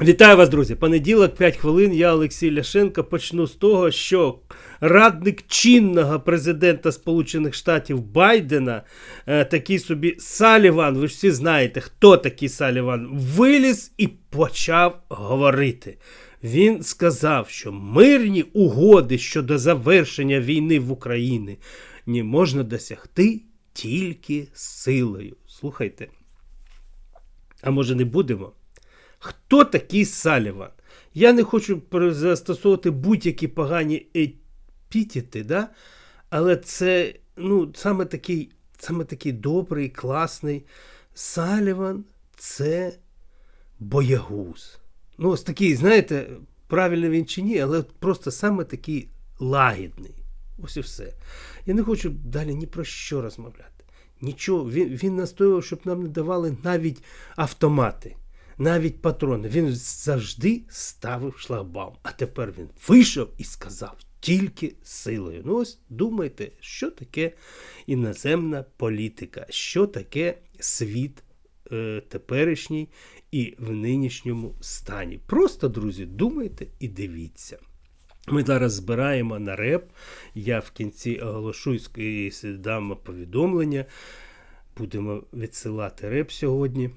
Вітаю вас, друзі! Понеділок, 5 хвилин. Я Олексій Ляшенко. Почну з того, що радник чинного президента Сполучених Штатів Байдена, е, такий собі Саліван, ви ж всі знаєте, хто такий Саліван, виліз і почав говорити. Він сказав, що мирні угоди щодо завершення війни в Україні не можна досягти тільки силою. Слухайте. А може не будемо? Хто такий Саліван? Я не хочу застосовувати будь-які погані епітети, да? але це ну, саме такий саме такий добрий, класний Саліван це боягуз. Ну, ось такий, знаєте, правильно він чи ні, але просто саме такий лагідний. Ось і все. Я не хочу далі ні про що розмовляти. Нічого. Він, він настоював, щоб нам не давали навіть автомати навіть патрони. Він завжди ставив шлагбаум. А тепер він вийшов і сказав тільки силою. Ну ось думайте, що таке іноземна політика, що таке світ е, теперішній і в нинішньому стані. Просто, друзі, думайте і дивіться. Ми зараз збираємо на реп. Я в кінці оголошу і дам повідомлення. Будемо відсилати реп сьогодні.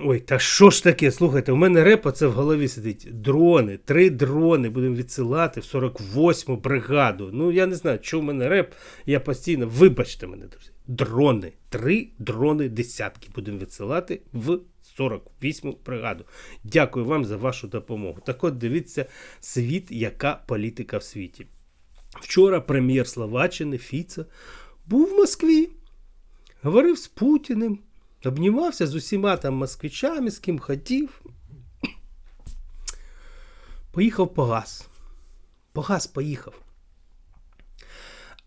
Ой, та що ж таке? Слухайте, у мене репа це в голові сидить. Дрони, три дрони будемо відсилати в 48-му бригаду. Ну, я не знаю, що в мене реп. Я постійно, вибачте мене, друзі. Дрони. Три дрони десятки будемо відсилати в 48-му бригаду. Дякую вам за вашу допомогу. Так от дивіться, світ, яка політика в світі. Вчора прем'єр Словаччини Фіца був в Москві, говорив з Путіним. Обнімався з усіма там москвичами, з ким хотів. Поїхав погас. Погас поїхав.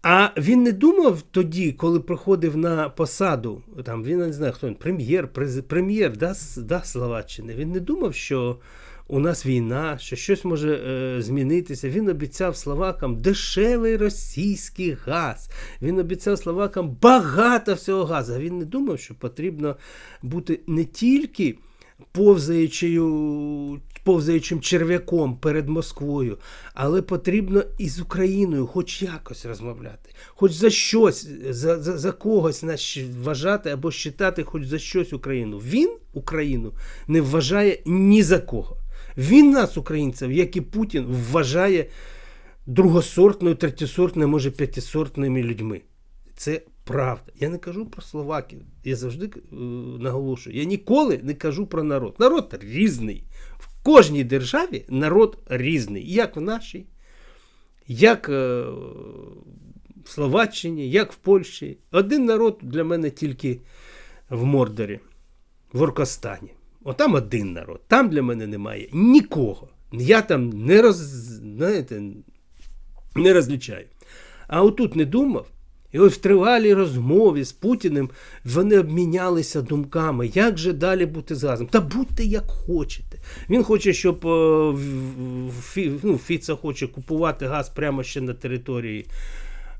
А він не думав тоді, коли приходив на посаду, там він не знаю, хто він, прем'єр, прем'єр да, да, Словаччини. Він не думав, що у нас війна, що щось може е, змінитися. Він обіцяв словакам дешевий російський газ. Він обіцяв словакам багато всього газу. Він не думав, що потрібно бути не тільки повзаючою. Повзаючим черв'яком перед Москвою, але потрібно і з Україною хоч якось розмовляти, хоч за щось, за за, за когось нас вважати або считати хоч за щось Україну. Він Україну не вважає ні за кого. Він нас, українців, як і Путін, вважає другосортною, третєсортною, може п'ятисортними людьми. Це правда. Я не кажу про Словаків. Я завжди е, наголошую. Я ніколи не кажу про народ. Народ різний. В кожній державі народ різний. Як в нашій, як е, в Словаччині, як в Польщі. Один народ для мене тільки в Мордорі, в Оркостані. Отам один народ. Там для мене немає нікого. Я там не роз, знаєте, не розлічаю. А отут не думав. І ось в тривалій розмові з Путіним вони обмінялися думками, як же далі бути з газом. Та будьте як хочете. Він хоче, щоб е, ну, Фіца хоче купувати газ прямо ще на території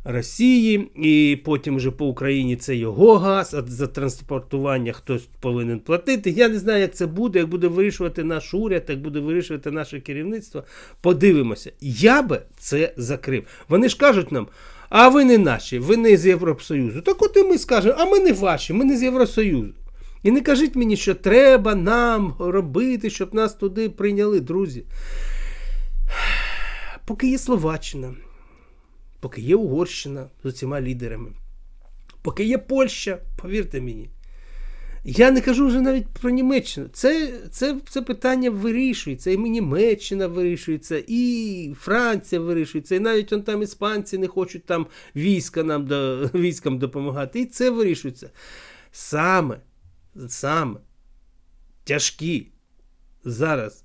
Росії, і потім вже по Україні це його газ, а за транспортування хтось повинен платити. Я не знаю, як це буде, як буде вирішувати наш уряд, як буде вирішувати наше керівництво. Подивимося, я би це закрив. Вони ж кажуть нам. А ви не наші, ви не з Євросоюзу. Так от і ми скажемо, а ми не ваші, ми не з Євросоюзу. І не кажіть мені, що треба нам робити, щоб нас туди прийняли, друзі. Поки є Словаччина поки є Угорщина з усіма лідерами, поки є Польща, повірте мені. Я не кажу вже навіть про Німеччину. Це це, це питання вирішується. І Німеччина вирішується, і Франція вирішується, і навіть он там іспанці не хочуть там війська нам до, військам допомагати. І це вирішується. Саме, саме тяжкі зараз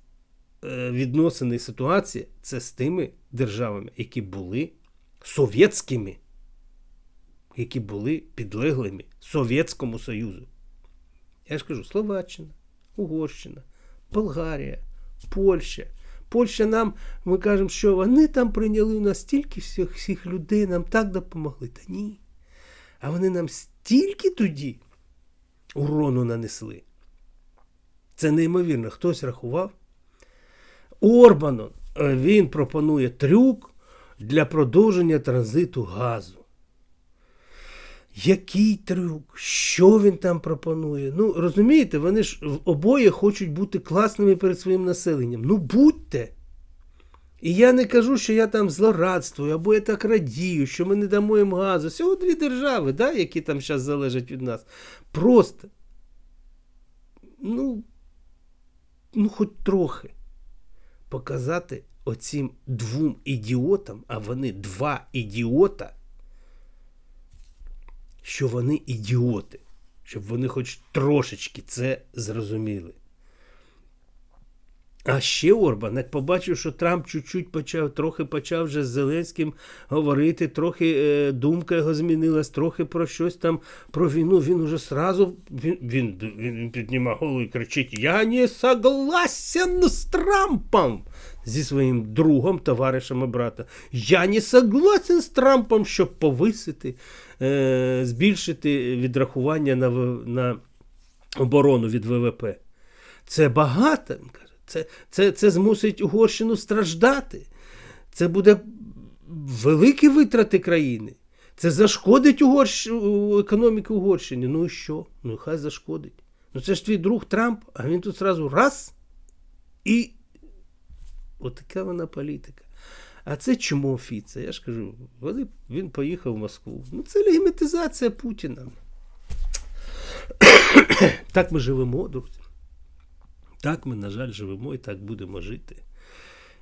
е, відносини і ситуації це з тими державами, які були совєтськими, які були підлеглими Совєтському Союзу. Я ж кажу, Словаччина, Угорщина, Болгарія, Польща. Польща нам, ми кажемо, що вони там прийняли у нас стільки всіх, всіх людей, нам так допомогли. Та ні. А вони нам стільки тоді урону нанесли. Це неймовірно, хтось рахував, Орбану е, він пропонує трюк для продовження транзиту газу. Який трюк? Що він там пропонує? Ну, розумієте, вони ж обоє хочуть бути класними перед своїм населенням. Ну, будьте. І я не кажу, що я там злорадствую, або я так радію, що ми не дамо їм газу. Всього дві держави, да, які там зараз залежать від нас. Просто. Ну, ну, хоч трохи показати оцім двом ідіотам, а вони два ідіота, що вони ідіоти, щоб вони хоч трошечки це зрозуміли. А ще Орбан, як побачив, що Трамп чуть-чуть почав, трохи почав вже з Зеленським говорити, трохи е, думка його змінилась, трохи про щось там, про війну. Він уже сразу він, він, він, піднімає голову і кричить: Я не согласен з Трампом зі своїм другом, товаришем і брата. Я не согласен з Трампом, щоб повисити, е, збільшити відрахування на, на оборону від ВВП. Це багато. Це, це, це змусить Угорщину страждати. Це буде великі витрати країни. Це зашкодить Угорщ... економіки Угорщини. Ну і що? Ну хай зашкодить. Ну це ж твій друг Трамп, а він тут зразу раз і. Отака вона політика. А це чому Фіце? Я ж кажу, він поїхав в Москву. Ну це легімітизація Путіна. так ми живемо, друзі. Так ми, на жаль, живемо і так будемо жити.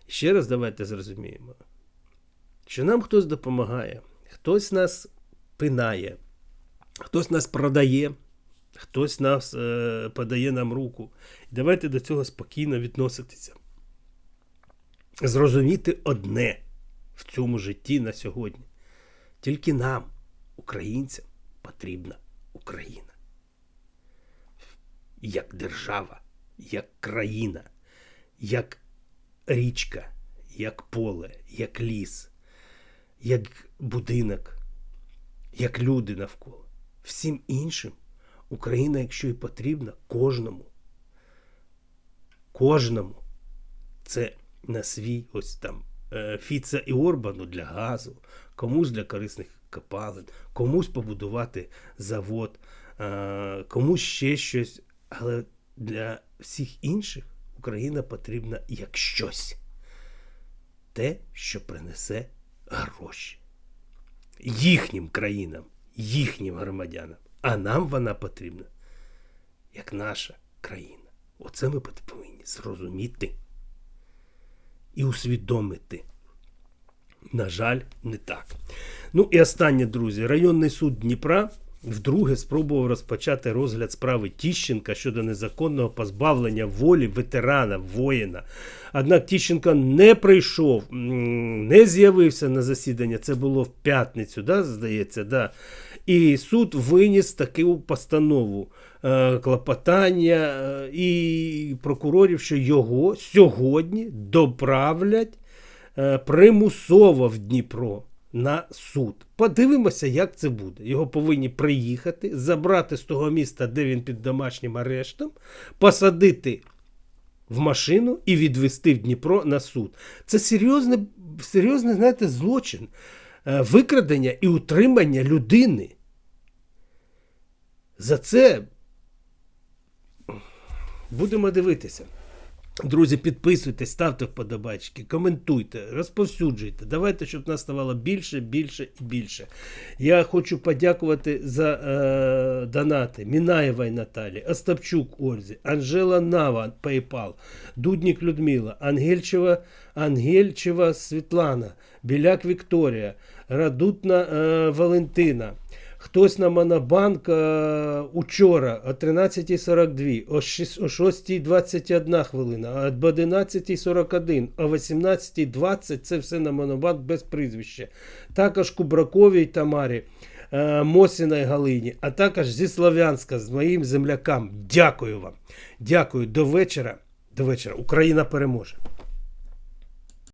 Ще раз давайте зрозуміємо, що нам хтось допомагає, хтось нас пинає, хтось нас продає, хтось нас е, подає нам руку. Давайте до цього спокійно відноситися. Зрозуміти одне в цьому житті на сьогодні. Тільки нам, українцям, потрібна Україна. Як держава, як країна, як річка, як поле, як ліс, як будинок, як люди навколо. Всім іншим Україна, якщо і потрібна, кожному. Кожному. Це на свій ось там е, Фіца і Орбану для газу, комусь для корисних копалин, комусь побудувати завод, е, комусь ще щось. Але для всіх інших Україна потрібна як щось. Те, що принесе гроші. Їхнім країнам, їхнім громадянам. А нам вона потрібна як наша країна. Оце ми повинні зрозуміти і усвідомити. На жаль, не так. Ну і останнє, друзі, районний суд Дніпра вдруге спробував розпочати розгляд справи Тіщенка щодо незаконного позбавлення волі ветерана, воїна. Однак Тіщенко не прийшов, не з'явився на засідання. Це було в п'ятницю, да, здається, да. І суд виніс таку постанову е, клопотання е, і прокурорів, що його сьогодні доправлять е, примусово в Дніпро на суд. Подивимося, як це буде. Його повинні приїхати, забрати з того міста, де він під домашнім арештом, посадити в машину і відвести в Дніпро на суд. Це серйозне, серйозний, знаєте, злочин. Е, Викрадення і утримання людини. За це будемо дивитися. Друзі, підписуйтесь, ставте вподобайки, коментуйте, розповсюджуйте. Давайте, щоб нас ставало більше, більше і більше. Я хочу подякувати за е, донати Мінаєвай Наталі, Остапчук Ользі, Анжела Нава, PayPal, Дуднік Людмила, Ангельчева, Ангельчева Світлана, Біляк Вікторія, Радутна е, Валентина. Хтось на Монобанк е, учора о 13.42, о 6.21 хвилина, об 11.41, о 18.20 це все на Монобанк без прізвища. Також Кубраковій Тамарі, е, Мосіної Галині, а також зі Слов'янська, з моїм землякам. Дякую вам. Дякую. До вечора. До вечора. Україна переможе.